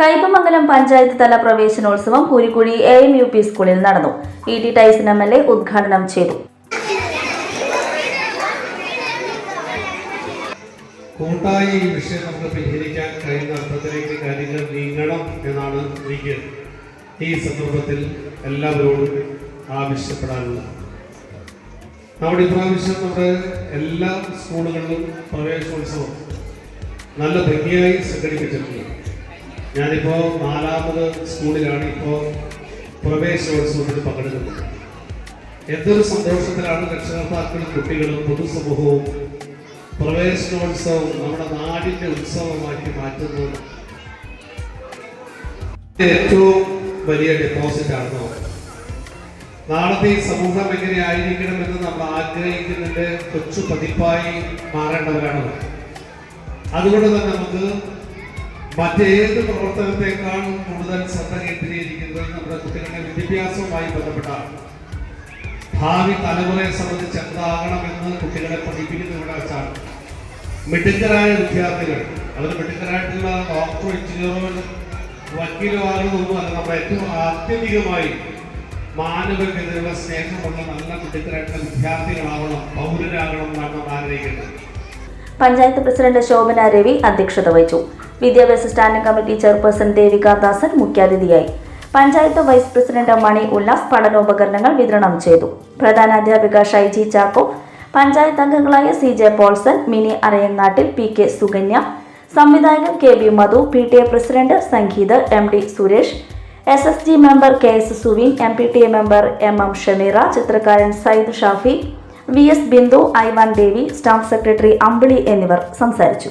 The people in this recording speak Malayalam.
കയ്പമംഗലം പഞ്ചായത്ത് തല പ്രവേശനോത്സവം Poorikuzhi A M U P സ്കൂളിൽ നടന്നു. E T Tyson M L A ഉദ്ഘാടനം ചെയ്തു. കൂട്ടായി ഈ വിഷയം നമുക്ക് പരിഹരിക്കാൻ കഴിയുന്ന അർത്ഥത്തിലേക്ക് കാര്യങ്ങൾ നീങ്ങണം എന്നാണ് എനിക്ക് ഈ സന്ദർഭത്തിൽ എല്ലാവരോടും ആവശ്യപ്പെടാനുള്ളത്. നമ്മുടെ ഇപ്രാവശ്യം നമ്മുടെ എല്ലാ സ്കൂളുകളിലും പ്രവേശനോത്സവം നല്ല ഭംഗിയായി സംഘടിപ്പിച്ചിട്ടുണ്ട്. ഞാനിപ്പോൾ നാലാമത് സ്കൂളിലാണ് ഇപ്പോൾ പ്രവേശനോത്സവത്തിൽ പങ്കെടുക്കുന്നത്. എന്തൊരു സന്തോഷത്തിലാണ് രക്ഷകർത്താക്കളും കുട്ടികളും പൊതുസമൂഹവും പ്രവേശനോത്സവം നമ്മുടെ നാടിന്റെ ഉത്സവമാക്കി മാറ്റുന്നത്. ഏറ്റവും വലിയ ഡെപ്പോസിറ്റ് ആണ് നമുക്ക് നാളത്തെ ഈ സമൂഹം എങ്ങനെ ആയിരിക്കണമെന്ന് നമ്മൾ ആഗ്രഹിക്കുന്നതിന്റെ കൊച്ചു പതിപ്പായി മാറേണ്ടവരാണ് അതുകൊണ്ട് തന്നെ നമുക്ക് മറ്റേത് പ്രവർത്തനത്തെക്കാളും കൂടുതൽ ശ്രദ്ധ കേന്ദ്രീകരിക്കുന്നത് നമ്മുടെ കുട്ടികളുടെ വിദ്യാഭ്യാസവുമായി ബന്ധപ്പെട്ടാണ്. ഭാവി തലമുറയെ സംബന്ധിച്ച് എന്താകണമെന്ന് കുട്ടികളെ പഠിപ്പിക്കുന്ന ഇവിടെ വെച്ചാണ്. മിടുക്കരായ വിദ്യാർത്ഥികൾ അവർ മിടുക്കരായിട്ടുള്ള ഡോക്ടറോ എഞ്ചിനീയറോ വക്കീലോ ആകുന്നൊന്നും അല്ല നമ്മൾ ഏറ്റവും ആത്യന്തികമായി മാനവികതയുള്ള സ്നേഹമുള്ള നല്ല മിടുക്കരായിട്ടുള്ള വിദ്യാർത്ഥികളാവണം പൗരരാകണം എന്നാണ് നമ്മൾ ആഗ്രഹിക്കുന്നത്. പഞ്ചായത്ത് പ്രസിഡന്റ് ശോഭന രവി അധ്യക്ഷത വഹിച്ചു. വിദ്യാഭ്യാസ standing committee chairperson Devika Dasan മുഖ്യാതിഥിയായി. പഞ്ചായത്ത് വൈസ് പ്രസിഡന്റ് മണി ഉല്ലാസ് പഠനോപകരണങ്ങൾ വിതരണം ചെയ്തു. പ്രധാന അധ്യാപിക ഷൈജി ചാക്കോ പഞ്ചായത്ത് അംഗങ്ങളായ C J Paulson Mini Arayangattil P K Sukanya സംവിധായകൻ K B Madhu P T A president Sangeeth M D Suresh S S G member K S Suvin M P T A member M M Shameera ചിത്രകാരൻ Sayyid Shafi V S Bindu Ivan Devi staff secretary Ambili എന്നിവർ സംസാരിച്ചു.